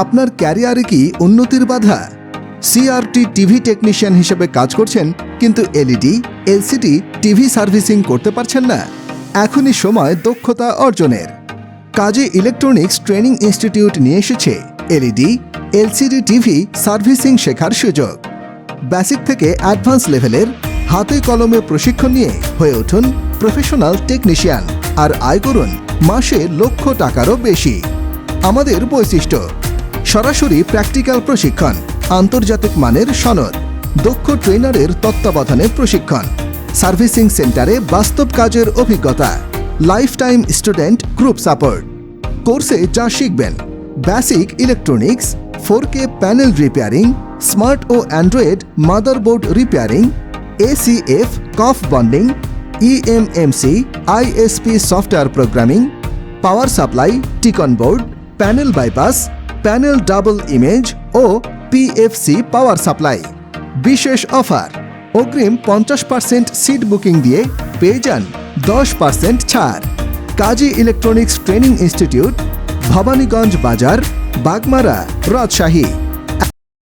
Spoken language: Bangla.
আপনার ক্যারিয়ারে কি উন্নতির বাধা? সিআরটি টিভি টেকনিশিয়ান হিসেবে কাজ করছেন, কিন্তু এলইডি এলসিডি টিভি সার্ভিসিং করতে পারছেন না। এখনই সময় দক্ষতা অর্জনের। কাজে ইলেকট্রনিক্স ট্রেনিং ইনস্টিটিউট নিয়ে এসেছে এলইডি এলসিডি টিভি সার্ভিসিং শেখার সুযোগ। বেসিক থেকে অ্যাডভান্স লেভেলের হাতে কলমে প্রশিক্ষণ নিয়ে হয়ে উঠুন প্রফেশনাল টেকনিশিয়ান আর আয় করুন মাসে লক্ষ টাকারও বেশি। আমাদের বৈশিষ্ট্য সরাসরি প্র্যাকটিক্যাল প্রশিক্ষণ, আন্তর্জাতিক মানের সনদ, দক্ষ ট্রেনারের তত্ত্বাবধানে প্রশিক্ষণ, সার্ভিসিং সেন্টারে বাস্তব কাজের অভিজ্ঞতা life time student group support. কোর্সে যা শিখবেন, basic electronics four K panel repairing, smart ও Android motherboard repairing, ACF, COF bonding, eMMC, ISP software programming, power supply, T con board, panel bypass panel double image ও পিএফসি পাওয়ার সাপ্লাই। বিশেষ অফার, অগ্রিম পঞ্চাশ পার্সেন্ট সিট বুকিং দিয়ে পেয়ে যান দশ পার্সেন্ট ছাড়। Kazi electronics training institute, Bhabaniganj Bazar, Bagmara, Rajshahi.